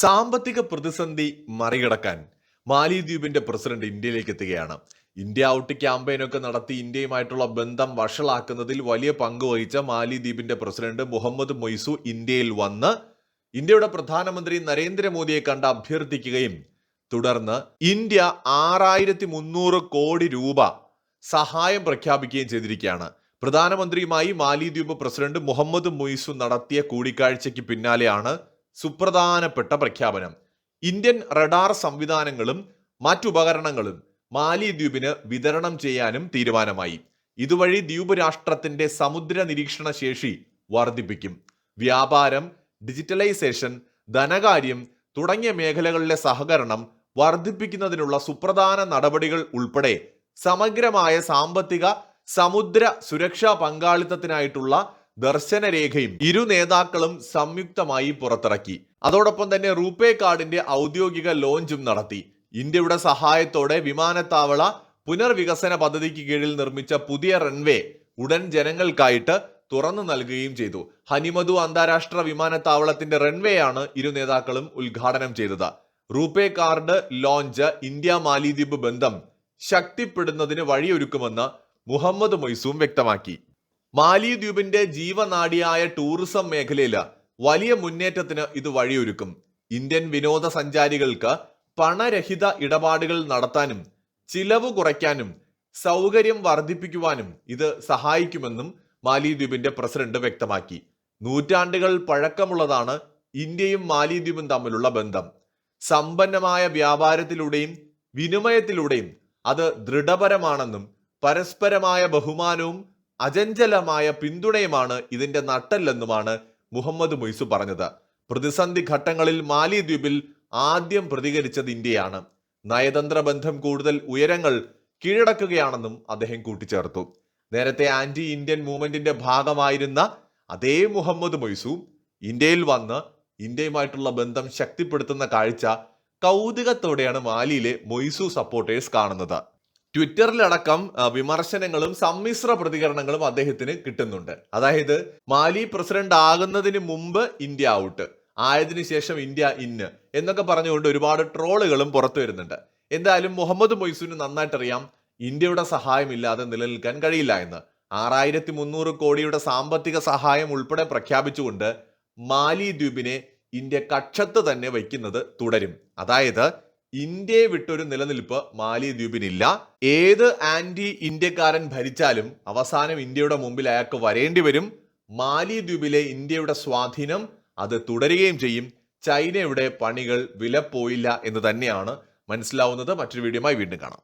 സാമ്പത്തിക പ്രതിസന്ധി മറികടക്കാൻ മാലിദ്വീപിന്റെ പ്രസിഡന്റ് ഇന്ത്യയിലേക്ക് എത്തുകയാണ്. ഇന്ത്യ ഔട്ട് ക്യാമ്പയിനൊക്കെ നടത്തി ഇന്ത്യയുമായിട്ടുള്ള ബന്ധം വഷളാക്കുന്നതിൽ വലിയ പങ്ക് വഹിച്ച മാലിദ്വീപിന്റെ പ്രസിഡന്റ് മുഹമ്മദ് മൊയ്സു ഇന്ത്യയിൽ വന്ന് ഇന്ത്യയുടെ പ്രധാനമന്ത്രി നരേന്ദ്രമോദിയെ കണ്ട് അഭ്യർത്ഥിക്കുകയും തുടർന്ന് ഇന്ത്യ ആറായിരത്തി മുന്നൂറ് കോടി രൂപ സഹായം പ്രഖ്യാപിക്കുകയും ചെയ്തിരിക്കുകയാണ്. പ്രധാനമന്ത്രിയുമായി മാലിദ്വീപ് പ്രസിഡന്റ് മുഹമ്മദ് മൊയ്സു നടത്തിയ കൂടിക്കാഴ്ചയ്ക്ക് പിന്നാലെയാണ് സുപ്രധാനപ്പെട്ട പ്രഖ്യാപനം. ഇന്ത്യൻ റഡാർ സംവിധാനങ്ങളും മറ്റുപകരണങ്ങളും മാലിദ്വീപിന് വിതരണം ചെയ്യാനും തീരുമാനമായി. ഇതുവഴി ദ്വീപ് രാഷ്ട്രത്തിന്റെ സമുദ്ര നിരീക്ഷണ ശേഷി വർദ്ധിപ്പിക്കും. വ്യാപാരം ഡിജിറ്റലൈസേഷൻ ധനകാര്യം തുടങ്ങിയ മേഖലകളിലെ സഹകരണം വർദ്ധിപ്പിക്കുന്നതിനുള്ള സുപ്രധാന നടപടികൾ ഉൾപ്പെടെ സമഗ്രമായ സാമ്പത്തിക സമുദ്ര സുരക്ഷാ പങ്കാളിത്തത്തിനായിട്ടുള്ള ദർശനരേഖയും ഇരു നേതാക്കളും സംയുക്തമായി പുറത്തിറക്കി. അതോടൊപ്പം തന്നെ റൂപേ കാർഡിന്റെ ഔദ്യോഗിക ലോഞ്ചും നടത്തി. ഇന്ത്യയുടെ സഹായത്തോടെ വിമാനത്താവള പുനർവികസന പദ്ധതിക്ക് കീഴിൽ നിർമ്മിച്ച പുതിയ റൺവേ ഉടൻ ജനങ്ങൾക്കായിട്ട് തുറന്നു നൽകുകയും ചെയ്തു. ഹനിമധു അന്താരാഷ്ട്ര വിമാനത്താവളത്തിന്റെ റൺവേ ആണ് ഇരു നേതാക്കളും ഉദ്ഘാടനം ചെയ്തത്. റൂപേ കാർഡ് ലോഞ്ച് ഇന്ത്യ മാലിദ്വീപ് ബന്ധം ശക്തിപ്പെടുന്നതിന് വഴിയൊരുക്കുമെന്ന് മുഹമ്മദ് മൊയ്സും വ്യക്തമാക്കി. മാലിദ്വീപിന്റെ ജീവനാഡിയായ ടൂറിസം മേഖലയിൽ വലിയ മുന്നേറ്റത്തിന് ഇത് വഴിയൊരുക്കും. ഇന്ത്യൻ വിനോദസഞ്ചാരികൾക്ക് പണരഹിത ഇടപാടുകൾ നടത്താനും ചിലവ് കുറയ്ക്കാനും സൗകര്യം വർദ്ധിപ്പിക്കുവാനും ഇത് സഹായിക്കുമെന്നും മാലിദ്വീപിന്റെ പ്രസിഡന്റ് വ്യക്തമാക്കി. നൂറ്റാണ്ടുകൾ പഴക്കമുള്ളതാണ് ഇന്ത്യയും മാലിദ്വീപും തമ്മിലുള്ള ബന്ധം. സമ്പന്നമായ വ്യാപാരത്തിലൂടെയും വിനിമയത്തിലൂടെയും അത് ദൃഢപരമാണെന്നും പരസ്പരമായ ബഹുമാനവും അചഞ്ചലമായ പിന്തുണയുമാണ് ഇതിന്റെ നട്ടല്ലെന്നുമാണ് മുഹമ്മദ് മൊയ്സു പറഞ്ഞത്. പ്രതിസന്ധി ഘട്ടങ്ങളിൽ മാലിദ്വീപിൽ ആദ്യം പ്രതികരിച്ചത് ഇന്ത്യയാണ്. നയതന്ത്ര ബന്ധം കൂടുതൽ ഉയരങ്ങൾ കീഴടക്കുകയാണെന്നും അദ്ദേഹം കൂട്ടിച്ചേർത്തു. നേരത്തെ ആന്റി ഇന്ത്യൻ മൂവ്മെന്റിന്റെ ഭാഗമായിരുന്ന അതേ മുഹമ്മദ് മൊയ്സു ഇന്ത്യയിൽ വന്ന് ഇന്ത്യയുമായിട്ടുള്ള ബന്ധം ശക്തിപ്പെടുത്തുന്ന കാഴ്ച കൗതുകത്തോടെയാണ് മാലിയിലെ മൊയ്സു സപ്പോർട്ടേഴ്സ് കാണുന്നത്. ട്വിറ്ററിലടക്കം വിമർശനങ്ങളും സമ്മിശ്ര പ്രതികരണങ്ങളും അദ്ദേഹത്തിന് കിട്ടുന്നുണ്ട്. അതായത് മാലി പ്രസിഡന്റ് ആകുന്നതിന് മുമ്പ് ഇന്ത്യ ഔട്ട് ആയതിനു ശേഷം ഇന്ത്യ ഇന്ന് എന്നൊക്കെ പറഞ്ഞുകൊണ്ട് ഒരുപാട് ട്രോളുകളും പുറത്തു വരുന്നുണ്ട്. എന്തായാലും മുഹമ്മദ് മൊയ്സുവിന് നന്നായിട്ടറിയാം ഇന്ത്യയുടെ സഹായമില്ലാതെ നിലനിൽക്കാൻ കഴിയില്ല എന്ന്. ആറായിരത്തി മുന്നൂറ് കോടിയുടെ സാമ്പത്തിക സഹായം ഉൾപ്പെടെ പ്രഖ്യാപിച്ചുകൊണ്ട് മാലി ദ്വീപിനെ ഇന്ത്യ കക്ഷത്ത് തന്നെ വയ്ക്കുന്നത് തുടരും. അതായത് ഇന്ത്യയെ വിട്ടൊരു നിലനിൽപ്പ് മാലിദ്വീപിനില്ല. ഏത് ആന്റി ഇന്ത്യക്കാരൻ ഭരിച്ചാലും അവസാനം ഇന്ത്യയുടെ മുമ്പിൽ അയാൾക്ക് വരേണ്ടി വരും. മാലിദ്വീപിലെ ഇന്ത്യയുടെ സ്വാധീനം അത് തുടരുകയും ചെയ്യും. ചൈനയുടെ പണികൾ വിലപ്പോയില്ല എന്ന് തന്നെയാണ് മനസ്സിലാവുന്നത്. മറ്റൊരു വീഡിയോയുമായി വീണ്ടും കാണാം.